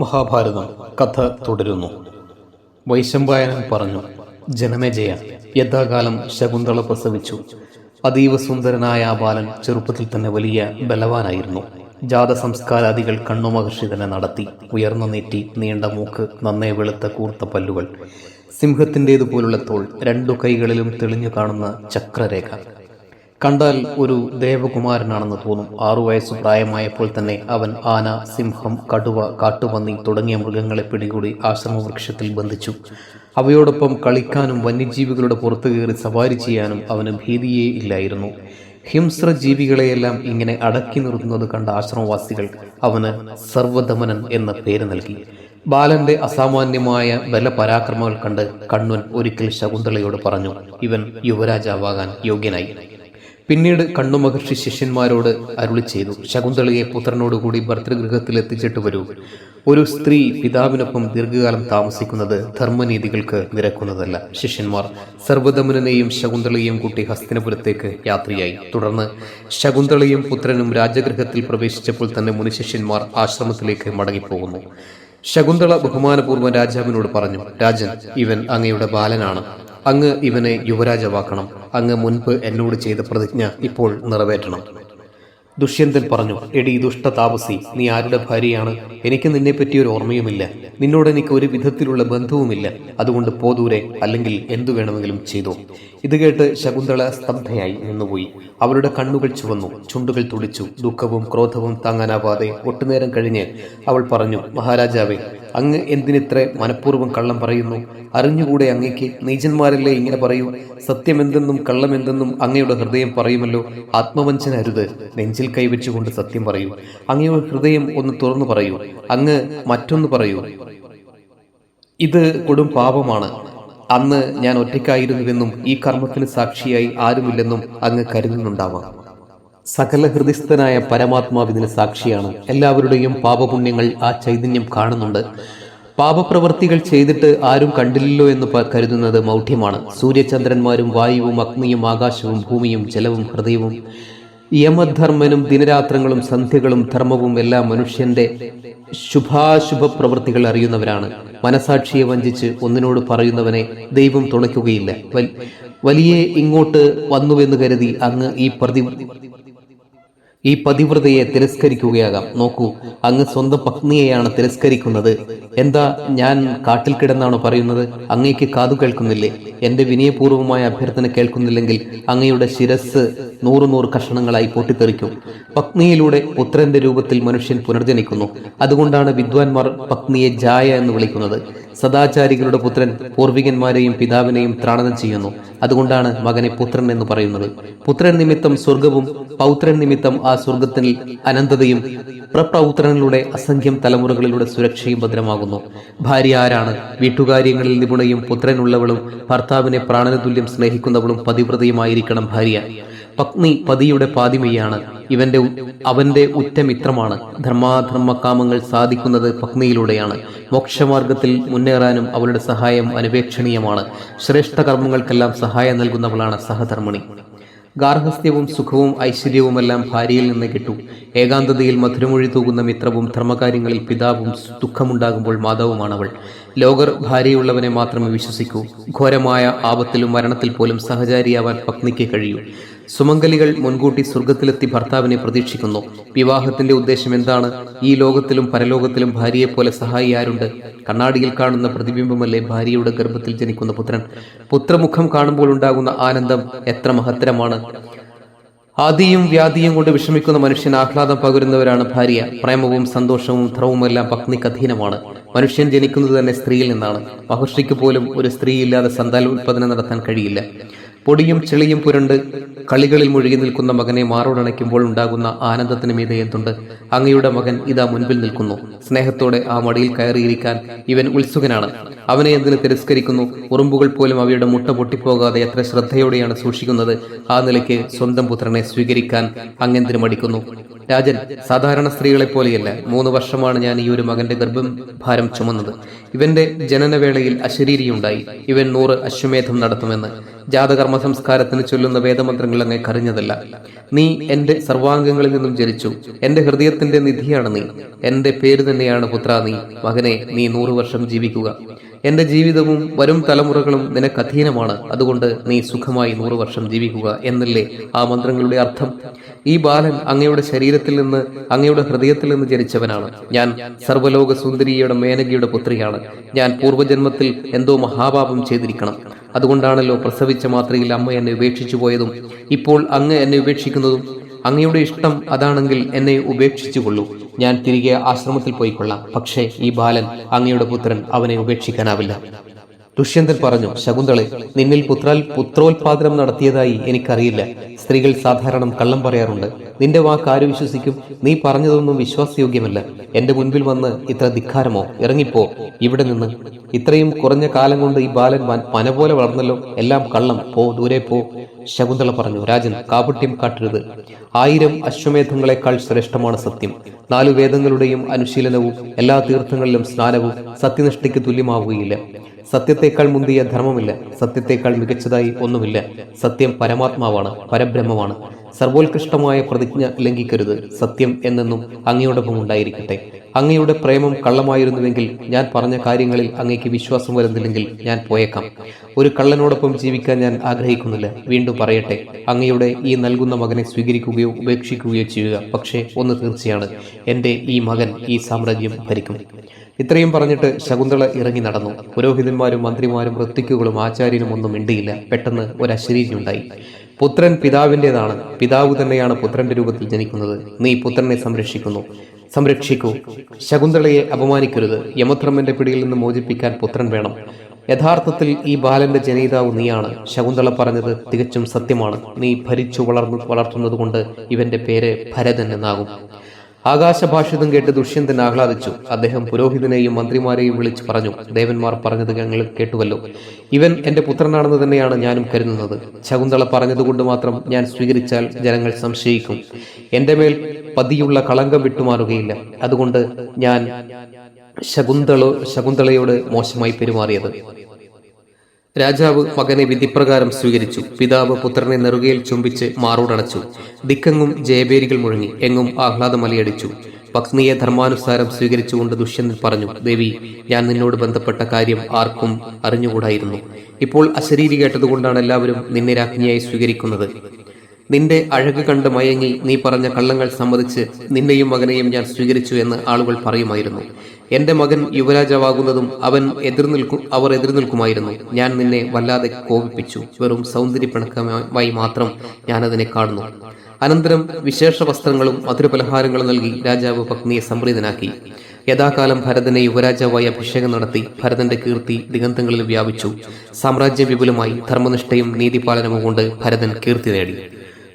മഹാഭാരതം കഥ തുടരുന്നു. വൈശംപായനൻ പറഞ്ഞു ജനമേജയ യഥാകാലം ശകുന്തള പ്രസവിച്ചു. അതീവ സുന്ദരനായ ആ ബാലൻ ചെറുപ്പത്തിൽ തന്നെ വലിയ ബലവാനായിരുന്നു. ജാത സംസ്കാരാദികൾ കണ്ണുമഹർഷി തന്നെ നടത്തി. ഉയർന്ന നീറ്റി നീണ്ട മൂക്ക് നന്നേ വെളുത്ത കൂർത്ത പല്ലുകൾ. സിംഹത്തിന്റെതുപോലുള്ള തോൾ രണ്ടു കൈകളിലും തെളിഞ്ഞു കാണുന്ന ചക്രരേഖ. കണ്ടാൽ ഒരു ദേവകുമാരനാണെന്ന് തോന്നും. ആറു വയസ്സ് പ്രായമായപ്പോൾ തന്നെ അവൻ ആന സിംഹം കടുവ കാട്ടുപന്നി തുടങ്ങിയ മൃഗങ്ങളെ പിടികൂടി ആശ്രമവൃക്ഷത്തിൽ ബന്ധിച്ചു. അവയോടൊപ്പം കളിക്കാനും വന്യജീവികളുടെ പുറത്തു കയറി സവാരി ചെയ്യാനും അവന് ഭീതിയേ ഇല്ലായിരുന്നു. ഹിംസ്ര ജീവികളെയെല്ലാം ഇങ്ങനെ അടക്കി നിർത്തുന്നത് കണ്ട ആശ്രമവാസികൾ അവന് സർവദമനൻ എന്ന പേര് നൽകി. ബാലന്റെ അസാമാന്യമായ ബലപരാക്രമങ്ങൾ കണ്ട് കണ്ണൻ ഒരിക്കൽ ശകുന്തളയോട് പറഞ്ഞു ഇവൻ യുവരാജാവാകാൻ യോഗ്യനായി. പിന്നീട് കണ്ണു മഹർഷി ശിഷ്യന്മാരോട് അരുളി ചെയ്തു. ശകുന്തളയെ പുത്രനോടുകൂടി ഭർതൃഗൃഹത്തിൽ എത്തിച്ചിട്ട് വരൂ. ഒരു സ്ത്രീ പിതാവിനൊപ്പം ദീർഘകാലം താമസിക്കുന്നത് ധർമ്മനീതികൾക്ക് നിരക്കുന്നതല്ല. ശിഷ്യന്മാർ സർവദമനനെയും ശകുന്തളയെയും കൂട്ടി ഹസ്തിനപുരത്തേക്ക് യാത്രയായി. തുടർന്ന് ശകുന്തളയും പുത്രനും രാജഗൃഹത്തിൽ പ്രവേശിച്ചപ്പോൾ തന്നെ മുനിശിഷ്യന്മാർ ആശ്രമത്തിലേക്ക് മടങ്ങിപ്പോകുന്നു. ശകുന്തള ബഹുമാനപൂർവം രാജാവിനോട് പറഞ്ഞു രാജൻ ഇവൻ അങ്ങയുടെ ബാലനാണ്. അങ്ങ് ഇവനെ യുവരാജവാക്കണം. അങ്ങ് മുൻപ് എന്നോട് ചെയ്ത പ്രതിജ്ഞ ഇപ്പോൾ നിറവേറ്റണം. ദുഷ്യന്തൻ പറഞ്ഞു എടി ദുഷ്ട താപസി നീ ആരുടെ ഭാര്യയാണ്? എനിക്ക് നിന്നെപ്പറ്റി ഒരു ഓർമ്മയുമില്ല. നിന്നോട് എനിക്ക് ഒരു വിധത്തിലുള്ള ബന്ധവുമില്ല. അതുകൊണ്ട് പോദൂരെ അല്ലെങ്കിൽ എന്തു വേണമെങ്കിലും ചെയ്തു. ഇത് കേട്ട് ശകുന്തള സ്തബ്ധയായി നിന്നുപോയി. അവളുടെ കണ്ണുകൾ ചുവന്നു ചുണ്ടുകൾ തുളിച്ചു ദുഃഖവും ക്രോധവും താങ്ങാനാവാതെ ഒട്ടുനേരം കഴിഞ്ഞ് അവൾ പറഞ്ഞു മഹാരാജാവേ അങ്ങ് എന്തിനിത്ര മനഃപൂർവം കള്ളം പറയുന്നു? അറിഞ്ഞുകൂടെ അങ്ങയ്ക്ക്? നീചന്മാരല്ലേ ഇങ്ങനെ പറയൂ? സത്യമെന്തെന്നും കള്ളമെന്തെന്നും അങ്ങയുടെ ഹൃദയം പറയുമല്ലോ. ആത്മവഞ്ചന അരുത് നെഞ്ചിൽ കൈവച്ചുകൊണ്ട് സത്യം പറയൂ. അങ്ങയുടെ ഹൃദയം ഒന്ന് തുറന്നു പറയൂ. അങ്ങ് മറ്റൊന്ന് പറയൂ. ഇത് കൊടും പാപമാണ്. അന്ന് ഞാൻ ഒറ്റയ്ക്കായിരുന്നുവെന്നും ഈ കർമ്മത്തിന് സാക്ഷിയായി ആരുമില്ലെന്നും അങ്ങ് കരുതുന്നുണ്ടാവാം. സകല ഹൃദയസ്ഥനായ പരമാത്മാവിതിന് സാക്ഷിയാണ്. എല്ലാവരുടെയും പാപപുണ്യങ്ങൾ ആ ചൈതന്യം കാണുന്നുണ്ട്. പാപപ്രവർത്തികൾ ചെയ്തിട്ട് ആരും കണ്ടില്ലല്ലോ എന്ന് കരുതുന്നത് മൗഢ്യമാണ്. സൂര്യചന്ദ്രന്മാരും വായുവും അഗ്നിയും ആകാശവും ഭൂമിയും ജലവും ഹൃദയവും യമധർമ്മനും ദിനരാത്രങ്ങളും സന്ധ്യകളും ധർമ്മവും എല്ലാം മനുഷ്യന്റെ ശുഭാശുഭ പ്രവൃത്തികൾ അറിയുന്നവരാണ്. മനസാക്ഷിയെ വഞ്ചിച്ച് ഒന്നിനോട് പറയുന്നവനെ ദൈവം തുണയ്ക്കുകയില്ല. വൽ- വലിയ ഇങ്ങോട്ട് വന്നുവെന്ന് കരുതി അങ്ങ് ഈ പ്രതി ഈ പതിവ്രതയെ തിരസ്കരിക്കുകയാകാം. നോക്കൂ അങ്ങ് സ്വന്തം പത്നിയെയാണ് തിരസ്കരിക്കുന്നത്. എന്താ ഞാൻ കാട്ടിൽ കിടന്നാണോ പറയുന്നത്? അങ്ങേക്ക് കാതു കേൾക്കുന്നില്ലേ? എന്റെ വിനയപൂർവമായ അഭ്യർത്ഥന കേൾക്കുന്നില്ലെങ്കിൽ അങ്ങയുടെ ശിരസ് നൂറു നൂറ് കഷണങ്ങളായി പൊട്ടിത്തെറിക്കും. പത്നിയിലൂടെ പുത്രന്റെ രൂപത്തിൽ മനുഷ്യൻ പുനർജനിക്കുന്നു. അതുകൊണ്ടാണ് വിദ്വാൻമാർ പത്നിയെ ജായ എന്ന് വിളിക്കുന്നത്. സദാചാരികളുടെ പുത്രൻ പൂർവികന്മാരെയും പിതാവിനെയും ത്രാണനം ചെയ്യുന്നു. അതുകൊണ്ടാണ് മകനെ പുത്രൻ എന്ന് പറയുന്നത്. പുത്രൻ നിമിത്തം സ്വർഗവും പൗത്രൻ നിമിത്തം ആ സ്വർഗത്തിൽ അനന്തതയും പ്രപൗത്രനിലൂടെ അസംഖ്യം തലമുറകളിലൂടെ സുരക്ഷയും ഭദ്രമാകുന്നു. ഭാര്യ ആരാണ്? വീട്ടുകാര്യങ്ങളിൽ നിപുണയും പുത്രനുള്ളവളും ഭർത്താവിനെ പ്രാണനതുല്യം സ്നേഹിക്കുന്നവളും പതിവ്രതയുമായിരിക്കണം ഭാര്യ. പത്നി പതിയുടെ പാതിമയാണ്. ഇവന്റെ അവന്റെ ഉറ്റമിത്രമാണ്. ധർമാധർമ്മ കാമങ്ങൾ സാധിക്കുന്നത് പത്നിയിലൂടെയാണ്. മോക്ഷമാർഗത്തിൽ മുന്നേറാനും അവളുടെ സഹായം അനുപേക്ഷണീയമാണ്. ശ്രേഷ്ഠ കർമ്മങ്ങൾക്കെല്ലാം സഹായം നൽകുന്നവളാണ് സഹധർമ്മിണി. ഗാർഹസ്ഥ്യവും സുഖവും ഐശ്വര്യവുമെല്ലാം ഭാര്യയിൽ നിന്ന് കിട്ടു. ഏകാന്തതയിൽ മധുരമൊഴി തൂകുന്ന മിത്രവും ധർമ്മകാര്യങ്ങളിൽ പിതാവും ദുഃഖമുണ്ടാകുമ്പോൾ മാതാവുമാണ് അവൾ ലോകർ ഭാര്യയുള്ളവനെ മാത്രമേ വിശ്വസിക്കൂ. ഘോരമായ ആപത്തിലും മരണത്തിൽ പോലും സഹചാരിയാവാൻ പത്നിക്ക് കഴിയൂ. സുമംഗലികൾ മുൻകൂട്ടി സ്വർഗത്തിലെത്തി ഭർത്താവിനെ പ്രതീക്ഷിക്കുന്നു. വിവാഹത്തിന്റെ ഉദ്ദേശം എന്താണ്? ഈ ലോകത്തിലും പരലോകത്തിലും ഭാര്യയെപ്പോലെ സഹായി ആരുണ്ട്? കണ്ണാടിയിൽ കാണുന്ന പ്രതിബിംബമല്ലേ ഭാര്യയുടെ ഗർഭത്തിൽ ജനിക്കുന്ന പുത്രൻ? പുത്രമുഖം കാണുമ്പോൾ ഉണ്ടാകുന്ന ആനന്ദം എത്ര മഹത്തരമാണ്. ആദിയും വ്യാധിയും കൊണ്ട് വിഷമിക്കുന്ന മനുഷ്യൻ ആഹ്ലാദം പകരുന്നവരാണ് ഭാര്യ. പ്രേമവും സന്തോഷവും ധർവുമെല്ലാം പത്നിക്ക് അധീനമാണ് മനുഷ്യൻ ജനിക്കുന്നത് തന്നെ സ്ത്രീയിൽ നിന്നാണ്. മഹർഷിക്ക് പോലും ഒരു സ്ത്രീ ഇല്ലാതെ സന്താനോത്പാദനം നടത്താൻ കഴിയില്ല. പൊടിയും ചെളിയും പുരണ്ട് കളികളിൽ മുഴുകി നിൽക്കുന്ന മകനെ മാറോടണയ്ക്കുമ്പോൾ ഉണ്ടാകുന്ന ആനന്ദത്തിന് മീതെ എന്തുണ്ട്? അങ്ങയുടെ മകൻ ഇതാ മുൻപിൽ നിൽക്കുന്നു. സ്നേഹത്തോടെ ആ മടിയിൽ കയറിയിരിക്കാൻ ഇവൻ ഉത്സുകനാണ്. അവനെ എന്തിന് തിരസ്കരിക്കുന്നു? ഉറുമ്പുകൾ പോലും അവയുടെ മുട്ട പൊട്ടിപ്പോകാതെ എത്ര ശ്രദ്ധയോടെയാണ് സൂക്ഷിക്കുന്നത്? ആ നിലയ്ക്ക് സ്വന്തം പുത്രനെ സ്വീകരിക്കാൻ അങ്ങെന്തിന് മടിക്കുന്നു? രാജൻ സാധാരണ സ്ത്രീകളെ പോലെയല്ല. മൂന്ന് വർഷമാണ് ഞാൻ ഈ ഒരു മകന്റെ ഗർഭം ഭാരം ചുമന്നത്. ഇവന്റെ ജനനവേളയിൽ അശരീരിയുണ്ടായി. ഇവൻ നൂറ് അശ്വമേധം നടത്തുമെന്ന്. ജാതകർമ്മ സംസ്കാരത്തിന് ചൊല്ലുന്ന വേദമന്ത്രങ്ങൾ അങ്ങേ കറിഞ്ഞതല്ല നീ എന്റെ സർവാംഗങ്ങളിൽ നിന്നും ജനിച്ചു. എന്റെ ഹൃദയത്തിന്റെ നിധിയാണ് നീ. എന്റെ പേര് തന്നെയാണ് പുത്ര നീ. മകനെ നീ നൂറു വർഷം ജീവിക്കുക. എന്റെ ജീവിതവും വരും തലമുറകളും നിനക്ക് അധീനമാണ്. അതുകൊണ്ട് നീ സുഖമായി നൂറു വർഷം ജീവിക്കുക എന്നല്ലേ ആ മന്ത്രങ്ങളുടെ അർത്ഥം? ഈ ബാലൻ അങ്ങയുടെ ശരീരത്തിൽ നിന്ന് അങ്ങയുടെ ഹൃദയത്തിൽ നിന്ന് ജനിച്ചവനാണ്. ഞാൻ സർവലോക സുന്ദരിയുടെ മേനകയുടെ പുത്രിയാണ്. ഞാൻ പൂർവജന്മത്തിൽ എന്തോ മഹാപാപം ചെയ്തിരിക്കണം. അതുകൊണ്ടാണല്ലോ പ്രസവിച്ച മാത്രയിൽ അമ്മ എന്നെ ഉപേക്ഷിച്ചു പോയതും. ഇപ്പോൾ അങ്ങ് എന്നെ ഉപേക്ഷിക്കുന്നതും അങ്ങയുടെ ഇഷ്ടം അതാണെങ്കിൽ എന്നെ ഉപേക്ഷിച്ചുകൊള്ളൂ. ഞാൻ തിരികെ ആശ്രമത്തിൽ പോയിക്കൊള്ളാം. പക്ഷേ ഈ ബാലൻ അങ്ങയുടെ പുത്രൻ അവനെ ഉപേക്ഷിക്കാനാവില്ല. ദുഷ്യന്തൻ പറഞ്ഞു ശകുന്തളെ നിന്നിൽ പുത്രാൽ പുത്രോത്പാദനം നടത്തിയതായി എനിക്കറിയില്ല. സ്ത്രീകൾ സാധാരണ കള്ളം പറയാറുണ്ട്. നിന്റെ വാക്ക് ആര് വിശ്വസിക്കും? നീ പറഞ്ഞതൊന്നും വിശ്വാസയോഗ്യമല്ല. എന്റെ മുൻപിൽ വന്ന് ഇത്ര ധിക്കാരമോ? ഇറങ്ങിപ്പോ. ഇവിടെ നിന്ന് ഇത്രയും കുറഞ്ഞ കാലം കൊണ്ട് ഈ ബാലൻ പന പോലെ വളർന്നല്ലോ. എല്ലാം കള്ളം. പോ ദൂരെ പോ. ശകുന്തള പറഞ്ഞു രാജൻ കാപട്യം കാട്ടരുത്. ആയിരം അശ്വമേധങ്ങളെക്കാൾ ശ്രേഷ്ഠമാണ് സത്യം. നാലു വേദങ്ങളുടെയും അനുശീലനവും എല്ലാ തീർത്ഥങ്ങളിലും സ്നാനവും സത്യനിഷ്ഠയ്ക്ക് തുല്യമാവുകയില്ല. സത്യത്തേക്കാൾ മുന്തിയ ധർമ്മമില്ല. സത്യത്തേക്കാൾ മികച്ചതായി ഒന്നുമില്ല. സത്യം പരമാത്മാവാണ് പരബ്രഹ്മമാണ്. സർവോത്കൃഷ്ടമായ പ്രതിജ്ഞ ലംഘിക്കരുത്. സത്യം എന്നെന്നും അങ്ങയോടൊപ്പം ഉണ്ടായിരിക്കട്ടെ. അങ്ങയുടെ പ്രേമം കള്ളമായിരുന്നുവെങ്കിൽ ഞാൻ പറഞ്ഞ കാര്യങ്ങളിൽ അങ്ങയ്ക്ക് വിശ്വാസം വരുന്നില്ലെങ്കിൽ ഞാൻ പോയേക്കാം. ഒരു കള്ളനോടൊപ്പം ജീവിക്കാൻ ഞാൻ ആഗ്രഹിക്കുന്നില്ല. വീണ്ടും പറയട്ടെ അങ്ങയുടെ ഈ നൽകുന്ന മകനെ സ്വീകരിക്കുകയോ ഉപേക്ഷിക്കുകയോ ചെയ്യുക. പക്ഷേ ഒന്ന് തീർച്ചയാണ് എന്റെ ഈ മകൻ ഈ സാമ്രാജ്യം ഭരിക്കും. ഇത്രയും പറഞ്ഞിട്ട് ശകുന്തള ഇറങ്ങി നടന്നു. പുരോഹിതന്മാരും മന്ത്രിമാരും ഋത്വിക്കുകളും ആചാര്യനും ഒന്നും മിണ്ടിയില്ല. പെട്ടെന്ന് ഒരു അശരീരി ഉണ്ടായി പുത്രൻ പിതാവിന്റെതാണ്. പിതാവ് തന്നെയാണ് പുത്രന്റെ രൂപത്തിൽ ജനിക്കുന്നത്. നീ പുത്രനെ സംരക്ഷിക്കുന്നു. സംരക്ഷിക്കൂ. ശകുന്തളയെ അപമാനിക്കരുത്. യമധർമ്മന്റെ പിടിയിൽ നിന്ന് മോചിപ്പിക്കാൻ പുത്രൻ വേണം. യഥാർത്ഥത്തിൽ ഈ ബാലന്റെ ജനിതാവ് നീയാണ്. ശകുന്തള പറഞ്ഞത് തികച്ചും സത്യമാണ്. നീ ഭരിച്ചു വളർന്നു വളർത്തുന്നത് കൊണ്ട് ഇവന്റെ പേര് ഭരതൻ എന്നാകും. ആകാശഭാഷിതം കേട്ട് ദുഷ്യന്തൻ ആഹ്ലാദിച്ചു. അദ്ദേഹം പുരോഹിതനെയും മന്ത്രിമാരെയും വിളിച്ചു പറഞ്ഞു ദേവന്മാർ പറഞ്ഞത് ഞങ്ങൾ കേട്ടുവല്ലോ. ഇവൻ എന്റെ പുത്രനാണെന്ന് തന്നെയാണ് ഞാനും കരുതുന്നത്. ശകുന്തള പറഞ്ഞതുകൊണ്ട് മാത്രം ഞാൻ സ്വീകരിച്ചാൽ ജനങ്ങൾ സംശയിക്കും. എന്റെ മേൽ പതിയുള്ള കളങ്കം വിട്ടുമാറുകയില്ല. അതുകൊണ്ട് ഞാൻ ശകുന്തള ശകുന്തളയോട് മോശമായി പെരുമാറിയത്. രാജാവ് മകനെ വിധിപ്രകാരം സ്വീകരിച്ചു. പിതാവ് പുത്രനെ നെറുകയിൽ ചുംബിച്ച് മാറോടണച്ചു. ദിക്കങ്ങും ജയബേരികൾ മുഴങ്ങി. എങ്ങും ആഹ്ലാദം അലയടിച്ചു പത്നിയെ ധർമാനുസാരം സ്വീകരിച്ചുകൊണ്ട് ദുഷ്യന്തൻ പറഞ്ഞു ദേവി ഞാൻ നിന്നോട് ബന്ധപ്പെട്ട കാര്യം ആർക്കും അറിഞ്ഞുകൂടായിരുന്നു. ഇപ്പോൾ അശരീരി കേട്ടതുകൊണ്ടാണ് എല്ലാവരും നിന്നെ രാജ്ഞിയായി സ്വീകരിക്കുന്നത്. നിന്റെ അഴക് കണ്ട് മയങ്ങി നീ പറഞ്ഞ കള്ളങ്ങൾ സമ്മതിച്ച് നിന്നെയും മകനെയും ഞാൻ സ്വീകരിച്ചു എന്ന് ആളുകൾ പറയുമായിരുന്നു. എന്റെ മകൻ യുവരാജാവാകുന്നതും അവൻ എതിർനിൽക്കും അവർ എതിർനിൽക്കുമായിരുന്നു ഞാൻ നിന്നെ വല്ലാതെ കോപിപ്പിച്ചു. വെറും സൗന്ദര്യപ്പിണക്കമായി മാത്രം ഞാൻ അതിനെ കാണുന്നു. അനന്തരം വിശേഷ വസ്ത്രങ്ങളും മധുരപലഹാരങ്ങളും നൽകി രാജാവ് പത്നിയെ സംപ്രീതനാക്കി. യഥാകാലം ഭരതനെ യുവരാജാവായി അഭിഷേകം നടത്തി ഭരതന്റെ കീർത്തി ദിഗന്തങ്ങളിൽ വ്യാപിച്ചു. സാമ്രാജ്യ വിപുലമായി ധർമ്മനിഷ്ഠയും നീതിപാലനവും കൊണ്ട് ഭരതൻ കീർത്തി നേടി.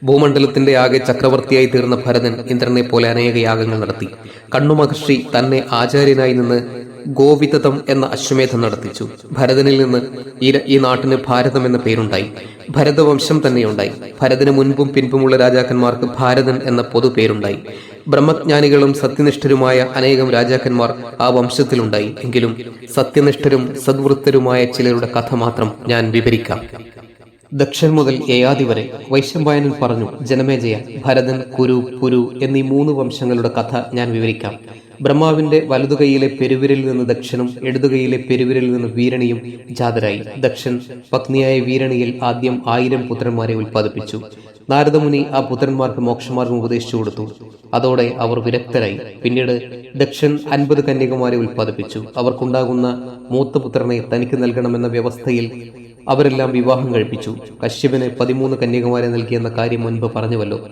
ഭൂമണ്ഡലത്തിന്റെ ആകെ ചക്രവർത്തിയായി തീർന്ന ഭരതൻ ഇന്ദ്രനെ പോലെ അനേക യാഗങ്ങൾ നടത്തി. കണ്ണു മഹർഷി തന്നെ ആചാര്യനായി നിന്ന് ഗോവിതം എന്ന അശ്വമേധം നടത്തിച്ചു. ഭരതനിൽ നിന്ന് ഈ നാട്ടിന് ഭാരതം എന്ന പേരുണ്ടായി. ഭരതവംശം തന്നെയുണ്ടായി. ഭരതന് മുൻപും പിൻപുമുള്ള രാജാക്കന്മാർക്ക് ഭാരതൻ എന്ന പൊതു പേരുണ്ടായി. ബ്രഹ്മജ്ഞാനികളും സത്യനിഷ്ഠരുമായ അനേകം രാജാക്കന്മാർ ആ വംശത്തിലുണ്ടായി. എങ്കിലും സത്യനിഷ്ഠരും സദ്വൃത്തരുമായ ചിലരുടെ കഥ മാത്രം ഞാൻ വിവരിക്കാം. ദക്ഷൻ മുതൽ യയാതി വരെ വൈശമ്പായനൻ പറഞ്ഞു ജനമേജയ ഭരതൻ കുരു പുരു എന്നീ മൂന്ന് വംശങ്ങളുടെ കഥ ഞാൻ വിവരിക്കാം. ബ്രഹ്മാവിന്റെ വലതുകൈയിലെ പെരുവിരലിൽ നിന്ന് ദക്ഷനും ഇടതുകൈയിലെ പെരുവിരലിൽ നിന്ന് വീരണിയും ജാതരായി. ദക്ഷൻ പത്നിയായ വീരണിയിൽ ആദ്യം ആയിരം പുത്രന്മാരെ ഉൽപ്പാദിപ്പിച്ചു. നാരദമുനി ആ പുത്രന്മാർക്ക് മോക്ഷമാർഗം ഉപദേശിച്ചു കൊടുത്തു. അതോടെ അവർ വിരക്തരായി. പിന്നീട് ദക്ഷൻ അൻപത് കന്യകമാരെ ഉൽപ്പാദിപ്പിച്ചു. അവർക്കുണ്ടാകുന്ന മൂത്ത പുത്രനെ തനിക്ക് നൽകണമെന്ന വ്യവസ്ഥയിൽ അവരെല്ലാം വിവാഹം കഴിപ്പിച്ചു. കശ്യപന് പതിമൂന്ന് കന്യാകുമാരെ നൽകിയെന്ന കാര്യം മുൻപ് പറഞ്ഞുവല്ലോ.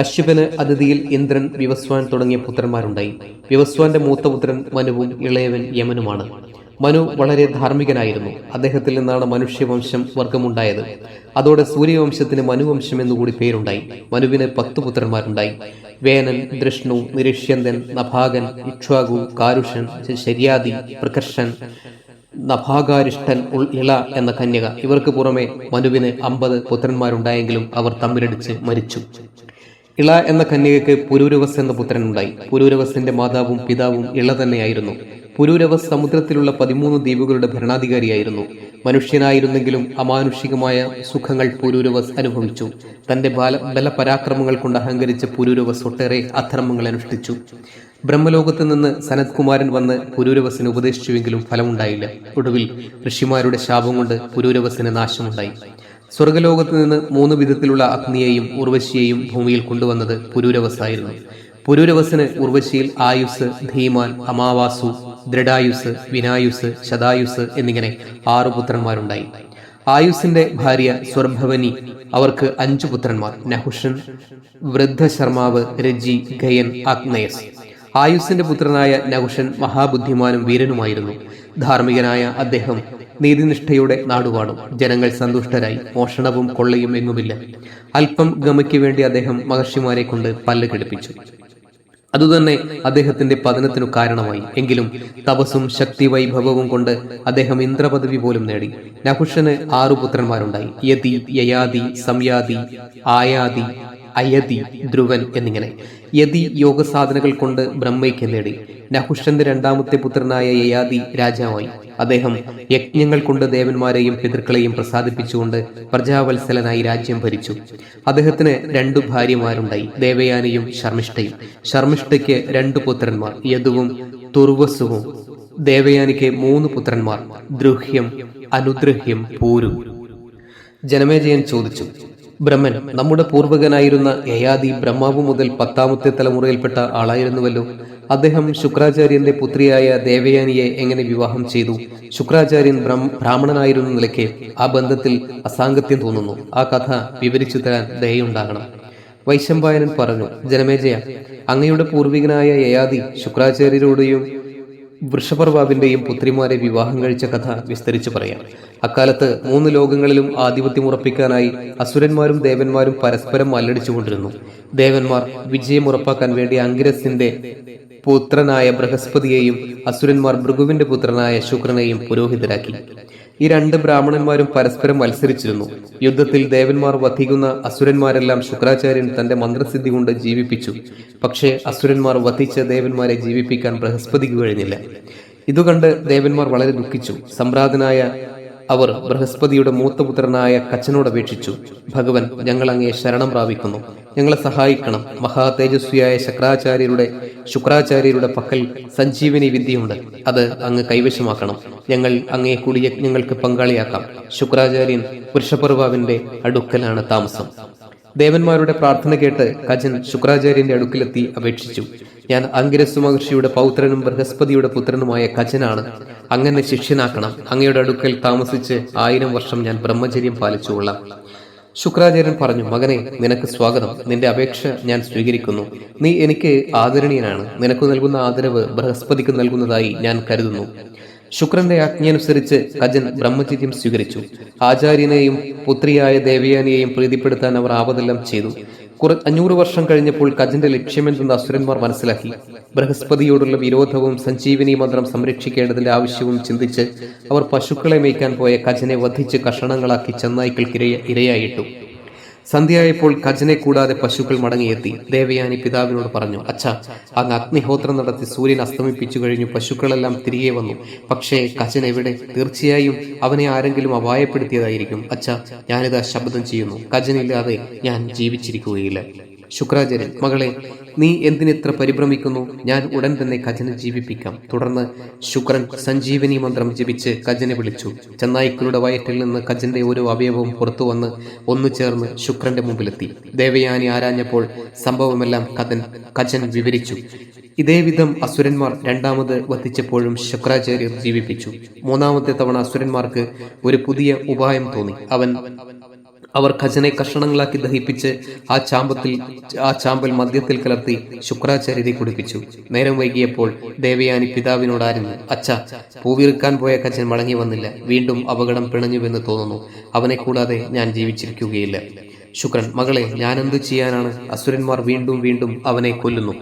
കശ്യപന് അതിഥിയിൽ ഇന്ദ്രൻ വിവസ്വാൻ തുടങ്ങിയ പുത്രന്മാരുണ്ടായി. വിവസ്വാന്റെ മൂത്തപുത്രൻ മനുവും ഇളയവൻ യമനുമാണ്. മനു വളരെ ധാർമ്മികനായിരുന്നു. അദ്ദേഹത്തിൽ നിന്നാണ് മനുഷ്യവംശം വർഗമുണ്ടായത്. അതോടെ സൂര്യവംശത്തിന് മനുവംശം എന്നുകൂടി പേരുണ്ടായി. മനുവിന് പത്തു പുത്രന്മാരുണ്ടായി. വേനൻ ദൃഷ്ണു നിരിഷ്യന്തൻ നഭാകൻ ഇക്ഷാഗു കാരുഷൻ ശര്യാദി പ്രകർഷൻ നഭാകാരിഷ്ടൻ ഉൾ ഇള എന്ന കന്യക. ഇവർക്ക് പുറമെ മനുവിന് അമ്പത് പുത്രന്മാരുണ്ടായെങ്കിലും അവർ തമ്മിലടിച്ച് മരിച്ചു. ഇള എന്ന കന്യകയ്ക്ക് പുരൂരവസ് എന്ന പുത്രനുണ്ടായി. പുരൂരവസിന്റെ മാതാവും പിതാവും ഇള തന്നെയായിരുന്നു. പുരൂരവസ് സമുദ്രത്തിലുള്ള പതിമൂന്ന് ദ്വീപുകളുടെ ഭരണാധികാരിയായിരുന്നു. മനുഷ്യനായിരുന്നെങ്കിലും അമാനുഷികമായ സുഖങ്ങൾ പുരൂരവസ് അനുഭവിച്ചു. തന്റെ ബല ബലപരാക്രമങ്ങൾ കൊണ്ട് അഹങ്കരിച്ച പുരൂരവസ് ഒട്ടേറെ അധർമ്മങ്ങൾ അനുഷ്ഠിച്ചു. ബ്രഹ്മലോകത്ത് നിന്ന് സനത് കുമാരൻ വന്ന് പുരൂരവസിന് ഉപദേശിച്ചുവെങ്കിലും ഫലമുണ്ടായില്ല. ഒടുവിൽ ഋഷിമാരുടെ ശാപം കൊണ്ട് പുരൂരവസിന് നാശമുണ്ടായി. സ്വർഗലോകത്ത് നിന്ന് മൂന്ന് വിധത്തിലുള്ള അഗ്നിയെയും ഉർവശിയെയും ഭൂമിയിൽ കൊണ്ടുവന്നത് പുരൂരവസായിരുന്നു. പുരൂരവസിന് ഉർവശിയിൽ ആയുസ് ധീമാൻ അമാവാസു ദൃഢായുസ് വിനായുസ് ശതായുസ് എന്നിങ്ങനെ ആറു പുത്രന്മാരുണ്ടായി. ആയുസിന്റെ ഭാര്യ സ്വർഭവനി അവർക്ക് അഞ്ചു പുത്രന്മാർ നഹുഷൻ വൃദ്ധശർമാവ് രജി ഗയൻ ആഗ്നയസ്. ആയുസിന്റെ പുത്രനായ നഹുഷൻ മഹാബുദ്ധിമാനും വീരനുമായിരുന്നു. ധാർമ്മികനായ അദ്ദേഹം നീതിനിഷ്ഠയുടെ നാടുപാടും ജനങ്ങൾ സന്തുഷ്ടരായി മോഷണവും കൊള്ളയും എങ്ങുമില്ല. അല്പം ഗമയ്ക്ക് വേണ്ടി അദ്ദേഹം മഹർഷിമാരെ കൊണ്ട് പല്ല് കെടുപ്പിച്ചു അതുതന്നെ അദ്ദേഹത്തിന്റെ പതനത്തിനു കാരണമായി. എങ്കിലും തപസ്സും ശക്തി വൈഭവവും കൊണ്ട് അദ്ദേഹം ഇന്ദ്രപദവി പോലും നേടി. നഹുഷന് ആറു പുത്രന്മാരുണ്ടായി. യതി യയാതി സംയാതി ആയാതി അയതി ധ്രുവൻ എന്നിങ്ങനെ. യതി യോഗസാധനകൾ കൊണ്ട് ബ്രഹ്മയ്ക്ക് നേടി. നഹുഷന്റെ രണ്ടാമത്തെ പുത്രനായ യയാതി രാജാവായി. അദ്ദേഹം യജ്ഞങ്ങൾ കൊണ്ട് ദേവന്മാരെയും പിതൃക്കളെയും പ്രസാദിപ്പിച്ചുകൊണ്ട് പ്രജാവത്സലനായി രാജ്യം ഭരിച്ചു. അദ്ദേഹത്തിന് രണ്ടു ഭാര്യമാരുണ്ടായി ദേവയാനിയും ശർമ്മിഷ്ഠയും. ശർമ്മിഷ്ഠയ്ക്ക് രണ്ടു പുത്രന്മാർ യദുവും തുർവസുവും. ദേവയാനിക്ക് മൂന്ന് പുത്രന്മാർ ദ്രുഹ്യം അനുദ്രഹ്യം പൂരും. ജനമേജയൻ ചോദിച്ചു ബ്രഹ്മൻ നമ്മുടെ പൂർവകനായിരുന്ന യയാദി ബ്രഹ്മാവ് മുതൽ പത്താമത്തെ തലമുറയിൽപ്പെട്ട ആളായിരുന്നുവല്ലോ. അദ്ദേഹം ശുക്രാചാര്യന്റെ പുത്രിയായ ദേവയാനിയെ എങ്ങനെ വിവാഹം ചെയ്തു? ശുക്രാചാര്യൻ ബ്രഹ്മ ബ്രാഹ്മണനായിരുന്ന നിലയ്ക്ക് ആ ബന്ധത്തിൽ അസാംഗത്യം തോന്നുന്നു. ആ കഥ വിവരിച്ചു തരാൻ ദയുണ്ടാകണം വൈശമ്പായനൻ പറഞ്ഞു ജനമേജയ അങ്ങയുടെ പൂർവികനായ യയാദി ശുക്രാചാര്യരോടെയും വൃഷപർവാവിന്റെയും പുത്രിമാരെ വിവാഹം കഴിച്ച കഥ വിസ്തരിച്ചു പറയാം. അക്കാലത്ത് മൂന്ന് ലോകങ്ങളിലും ആധിപത്യം ഉറപ്പിക്കാനായി അസുരന്മാരും ദേവന്മാരും പരസ്പരം മല്ലടിച്ചുകൊണ്ടിരുന്നു. ദേവന്മാർ വിജയം ഉറപ്പാക്കാൻ വേണ്ടി അങ്കിരസിന്റെ പുത്രനായ ബൃഹസ്പതിയെയും അസുരന്മാർ ഭൃഗുവിന്റെ പുത്രനായ ശുക്രനെയും പുരോഹിതരാക്കി. ഈ രണ്ട് ബ്രാഹ്മണന്മാരും പരസ്പരം മത്സരിച്ചിരുന്നു. യുദ്ധത്തിൽ ദേവന്മാർ വധിക്കുന്ന അസുരന്മാരെല്ലാം ശുക്രാചാര്യൻ തന്റെ മന്ത്രസിദ്ധി കൊണ്ട് ജീവിപ്പിച്ചു. പക്ഷേ അസുരന്മാർ വധിച്ച ദേവന്മാരെ ജീവിപ്പിക്കാൻ ബൃഹസ്പതിക്ക് കഴിഞ്ഞില്ല. ഇതുകണ്ട് ദേവന്മാർ വളരെ ദുഃഖിച്ചു. സമ്രാതനായ അവർ ബൃഹസ്പതിയുടെ മൂത്തപുത്രനായ കച്ചനോട് അപേക്ഷിച്ചു ഭഗവൻ ഞങ്ങൾ അങ്ങേ ശരണം പ്രാപിക്കുന്നു. ഞങ്ങളെ സഹായിക്കണം. മഹാ തേജസ്വിയായ ശുക്രാചാര്യരുടെ ശുക്രാചാര്യരുടെ പക്കൽ സഞ്ജീവനി വിദ്യയുണ്ട്. അത് അങ്ങ് കൈവശമാക്കണം. ഞങ്ങൾ അങ്ങേ കൂടി യജ്ഞങ്ങൾക്ക് പങ്കാളിയാക്കാം. ശുക്രാചാര്യൻ പുരുഷപർവാവിന്റെ അടുക്കലാണ് താമസം. ദേവന്മാരുടെ പ്രാർത്ഥന കേട്ട് കജൻ ശുക്രാചാര്യന്റെ അടുക്കിലെത്തി അപേക്ഷിച്ചു. ഞാൻ അങ്കിരസു മഹർഷിയുടെ പൗത്രനും ബൃഹസ്പതിയുടെ പുത്രനുമായ കജനാണ് അങ്ങനെ ശിഷ്യനാക്കണം. അങ്ങയുടെ അടുക്കൽ താമസിച്ച് ആയിരം വർഷം ഞാൻ ബ്രഹ്മചര്യം പാലിച്ചുകൊള്ളാം ശുക്രാചാര്യൻ പറഞ്ഞു മകനെ നിനക്ക് സ്വാഗതം. നിന്റെ അപേക്ഷ ഞാൻ സ്വീകരിക്കുന്നു. നീ എനിക്ക് ആദരണീയനാണ്. നിനക്ക് നൽകുന്ന ആദരവ് ബൃഹസ്പതിക്ക് നൽകുന്നതായി ഞാൻ കരുതുന്നു. ശുക്രന്റെ ആജ്ഞയനുസരിച്ച് കജൻ ബ്രഹ്മചര്യം സ്വീകരിച്ചു. ആചാര്യനെയും പുത്രിയായ ദേവയാനിയെയും പ്രീതിപ്പെടുത്താൻ അവർ ആവതെല്ലാം ചെയ്തു. കുറ അഞ്ഞൂറ് വർഷം കഴിഞ്ഞപ്പോൾ കജന്റെ ലക്ഷ്യമെന്തെന്ന് അസുരന്മാർ മനസ്സിലാക്കി. ബൃഹസ്പതിയോടുള്ള വിരോധവും സഞ്ജീവനി മന്ത്രം സംരക്ഷിക്കേണ്ടതിന്റെ ആവശ്യവും ചിന്തിച്ച് അവർ പശുക്കളെ മേയ്ക്കാൻ പോയ കജനെ വധിച്ച് കഷണങ്ങളാക്കി ചെന്നായ്ക്കൾക്ക് ഇരയ ഇരയായിട്ടു. സന്ധ്യയായപ്പോൾ ഖജനെ കൂടാതെ പശുക്കൾ മടങ്ങിയെത്തി. ദേവയാനി പിതാവിനോട് പറഞ്ഞു അച്ഛ അങ്ങ് അഗ്നിഹോത്രം നടത്തി സൂര്യൻ അസ്തമിപ്പിച്ചു കഴിഞ്ഞു. പശുക്കളെല്ലാം തിരികെ വന്നു. പക്ഷേ ഖജൻ എവിടെ? തീർച്ചയായും അവനെ ആരെങ്കിലും അപായപ്പെടുത്തിയതായിരിക്കും. അച്ഛ ഞാനിതാ ശബ്ദം ചെയ്യുന്നു. ഖജനില്ലാതെ ഞാൻ ജീവിച്ചിരിക്കുകയില്ല. ശുക്രാചാര്യൻ മകളെ നീ എന്തിനിത്ര പരിഭ്രമിക്കുന്നു? ഞാൻ ഉടൻ തന്നെ കജനെ ജീവിപ്പിക്കാം. തുടർന്ന് ശുക്രൻ സഞ്ജീവനി മന്ത്രം ജപിച്ച് കജനെ വിളിച്ചു. ചെന്നായ്ക്കളുടെ വയറ്റിൽ നിന്ന് കജന്റെ ഓരോ അവയവവും പുറത്തു വന്ന് ഒന്നു ചേർന്ന് ശുക്രന്റെ മുമ്പിലെത്തി. ദേവയാനി ആരാഞ്ഞപ്പോൾ സംഭവമെല്ലാം കഥൻ കജൻ വിവരിച്ചു. ഇതേവിധം അസുരന്മാർ രണ്ടാമത് വധിച്ചപ്പോഴും ശുക്രാചാര്യർ ജീവിപ്പിച്ചു. മൂന്നാമത്തെ തവണ അസുരന്മാർക്ക് ഒരു പുതിയ ഉപായം തോന്നി. അവൻ അവർ ഖജനെ കഷണങ്ങളാക്കി ദഹിപ്പിച്ച് ആ ചാമ്പത്തിൽ ആ ചാമ്പൽ മദ്യത്തിൽ കലർത്തി ശുക്രാചാര്യരെ കുടിപ്പിച്ചു. നേരം വൈകിയപ്പോൾ ദേവയാനി പിതാവിനോടായിരുന്നു അച്ഛ പൂവിറുക്കാൻ പോയ ഖജൻ മടങ്ങി വന്നില്ല. വീണ്ടും അപകടം പിണഞ്ഞുവെന്ന് തോന്നുന്നു. അവനെ കൂടാതെ ഞാൻ ജീവിച്ചിരിക്കുകയില്ല. ശുക്രൻ മകളെ ഞാനെന്ത് ചെയ്യാനാണ്? അസുരന്മാർ വീണ്ടും വീണ്ടും അവനെ കൊല്ലുന്നു.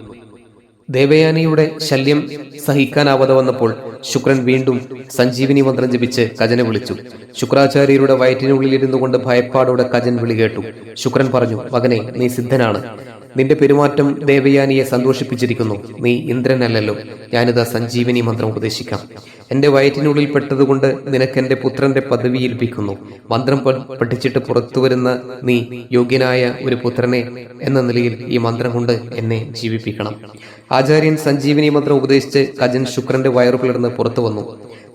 ദേവയാനിയുടെ ശല്യം സഹിക്കാനാവാതെ വന്നപ്പോൾ ശുക്രൻ വീണ്ടും സഞ്ജീവിനി മന്ത്രം ജപിച്ച് കജനെ വിളിച്ചു. ശുക്രാചാര്യരുടെ വയറ്റിനുള്ളിൽ ഇരുന്നു കൊണ്ട് ഭയപ്പാടോടെ കജൻ വിളി കേട്ടു. ശുക്രൻ പറഞ്ഞു മകനെ നീ സിദ്ധനാണ്. നിന്റെ പെരുമാറ്റം ദേവയാനിയെ സന്തോഷിപ്പിച്ചിരിക്കുന്നു. നീ ഇന്ദ്രനല്ലല്ലോ. ഞാനിതാ സഞ്ജീവിനി മന്ത്രം ഉപദേശിക്കാം. എന്റെ വയറ്റിനുള്ളിൽ പെട്ടതുകൊണ്ട് നിനക്ക് എന്റെ പുത്രന്റെ പദവി ഏൽപ്പിക്കുന്നു. മന്ത്രം പഠിച്ചിട്ട് പുറത്തു വരുന്ന നീ യോഗ്യനായ ഒരു പുത്രനെ എന്ന നിലയിൽ ഈ മന്ത്രം കൊണ്ട് എന്നെ ജീവിപ്പിക്കണം. ആചാര്യൻ സഞ്ജീവനി മന്ത്രം ഉപദേശിച്ച് കജൻ ശുക്രന്റെ വയറു പിളർന്ന് പുറത്തു വന്നു.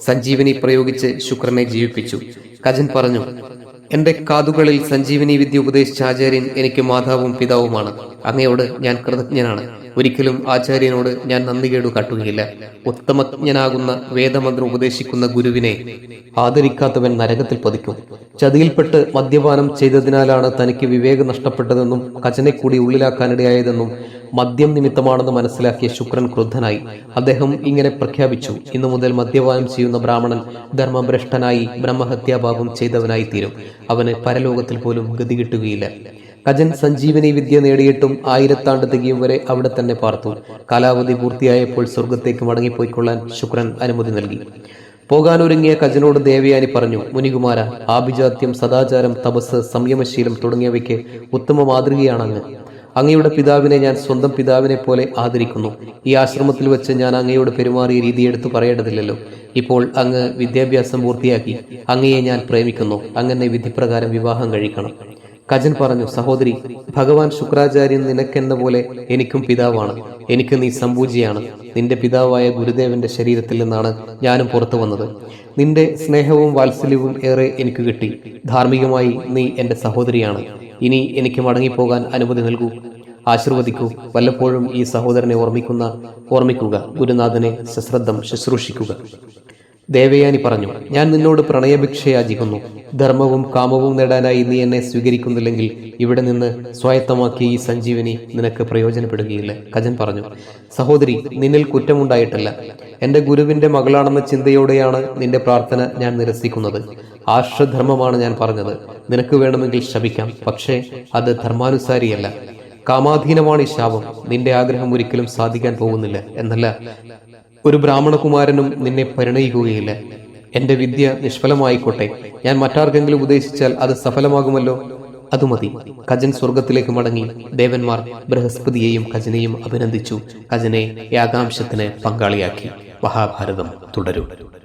സഞ്ജീവനി പ്രയോഗിച്ച് ശുക്രനെ ജീവിപ്പിച്ചു. കജൻ പറഞ്ഞു എന്റെ കാതുകളിൽ സഞ്ജീവനി വിദ്യ ഉപദേശിച്ച ആചാര്യൻ എനിക്ക് മാതാവും പിതാവുമാണ്. അങ്ങയോട് ഞാൻ കൃതജ്ഞനാണ്. ഒരിക്കലും ആചാര്യനോട് ഞാൻ നന്ദികേടു കാട്ടുകയില്ല. ഉത്തമജ്ഞനാകുന്ന വേദമന്ത്രം ഉപദേശിക്കുന്ന ഗുരുവിനെ ആദരിക്കാത്തവൻ നരകത്തിൽ പതിക്കും. ചതിയിൽപ്പെട്ട് മദ്യപാനം ചെയ്തതിനാലാണ് തനിക്ക് വിവേകം നഷ്ടപ്പെട്ടതെന്നും കചനെ കൂടി ഉള്ളിലാക്കാനിടയായതെന്നും മദ്യം നിമിത്തമാണെന്ന് മനസ്സിലാക്കിയ ശുക്രൻ ക്രുദ്ധനായി. അദ്ദേഹം ഇങ്ങനെ പ്രഖ്യാപിച്ചു ഇന്നു മുതൽ മദ്യപാനം ചെയ്യുന്ന ബ്രാഹ്മണൻ ധർമ്മഭ്രഷ്ടനായി ബ്രഹ്മഹത്യാഭാവം ചെയ്തവനായി തീരും അവന് പരലോകത്തിൽ പോലും ഗതി കിട്ടുകയില്ല. കജൻ സഞ്ജീവനി വിദ്യ നേടിയിട്ടും ആയിരത്താണ്ട് തികയും വരെ അവിടെ തന്നെ പാർത്തു. കാലാവധി പൂർത്തിയായപ്പോൾ സ്വർഗത്തേക്ക് മടങ്ങിപ്പോയിക്കൊള്ളാൻ ശുക്രൻ അനുമതി നൽകി. പോകാനൊരുങ്ങിയ കജനോട് ദേവയാനി പറഞ്ഞു മുനികുമാര ആഭിജാത്യം സദാചാരം തപസ് സംയമശീലം തുടങ്ങിയവയ്ക്ക് ഉത്തമ മാതൃകയാണ് അങ്ങ് അങ്ങയുടെ പിതാവിനെ ഞാൻ സ്വന്തം പിതാവിനെ പോലെ ആദരിക്കുന്നു. ഈ ആശ്രമത്തിൽ വെച്ച് ഞാൻ അങ്ങയോട് പെരുമാറിയ രീതി എടുത്തു പറയേണ്ടതില്ലല്ലോ. ഇപ്പോൾ അങ്ങ് വിദ്യാഭ്യാസം പൂർത്തിയാക്കി. അങ്ങയെ ഞാൻ പ്രേമിക്കുന്നു. അങ്ങനെ വിധിപ്രകാരം വിവാഹം കഴിക്കണം. കജൻ പറഞ്ഞു സഹോദരി ഭഗവാൻ ശുക്രാചാര്യൻ നിനക്കെന്ന പോലെ എനിക്കും പിതാവാണ്. എനിക്ക് നീ സമ്പൂജിയാണ് നിന്റെ പിതാവായ ഗുരുദേവന്റെ ശരീരത്തിൽ നിന്നാണ് ഞാനും പുറത്തു വന്നത്. നിന്റെ സ്നേഹവും വാത്സല്യവും ഏറെ എനിക്ക് കിട്ടി. ധാർമ്മികമായി നീ എന്റെ സഹോദരിയാണ്. ഇനി എനിക്ക് മടങ്ങിപ്പോകാൻ അനുമതി നൽകൂ. ആശീർവദിക്കൂ. വല്ലപ്പോഴും ഈ സഹോദരനെ ഓർമ്മിക്കുന്ന ഓർമ്മിക്കുക. ഗുരുനാഥനെ സശ്രദ്ധം ശുശ്രൂഷിക്കുക. ദേവയാനി പറഞ്ഞു ഞാൻ നിന്നോട് പ്രണയഭിക്ഷയാചിക്കുന്നു. ധർമ്മവും കാമവും നേടാനായി നീ എന്നെ സ്വീകരിക്കുന്നില്ലെങ്കിൽ ഇവിടെ നിന്ന് സ്വായത്തമാക്കിയ ഈ സഞ്ജീവനി നിനക്ക് പ്രയോജനപ്പെടുകയില്ല കജൻ പറഞ്ഞു. സഹോദരി നിന്നിൽ കുറ്റമുണ്ടായിട്ടല്ല. എന്റെ ഗുരുവിന്റെ മകളാണെന്ന ചിന്തയോടെയാണ് നിന്റെ പ്രാർത്ഥന ഞാൻ നിരസിക്കുന്നത്. ആശ്രധർമ്മമാണ് ഞാൻ പറഞ്ഞത്. നിനക്ക് വേണമെങ്കിൽ ശപിക്കാം പക്ഷേ അത് ധർമാനുസാരിയല്ല. കാമാധീനമാണ് ഈ ശാപം. നിന്റെ ആഗ്രഹം ഒരിക്കലും സാധിക്കാൻ പോകുന്നില്ല എന്നല്ല ഒരു ബ്രാഹ്മണകുമാരനും നിന്നെ പരിണയിക്കുകയില്ല. എന്റെ വിദ്യ നിഷ്ഫലമായിക്കോട്ടെ. ഞാൻ മറ്റാർക്കെങ്കിലും ഉപദേശിച്ചാൽ അത് സഫലമാകുമല്ലോ? അത് മതി. കജൻ സ്വർഗത്തിലേക്ക് മടങ്ങി. ദേവന്മാർ ബൃഹസ്പതിയെയും കജനെയും അഭിനന്ദിച്ചു. കജനെ യാകാംശത്തിന് പങ്കാളിയാക്കി. മഹാഭാരതം തുടരും.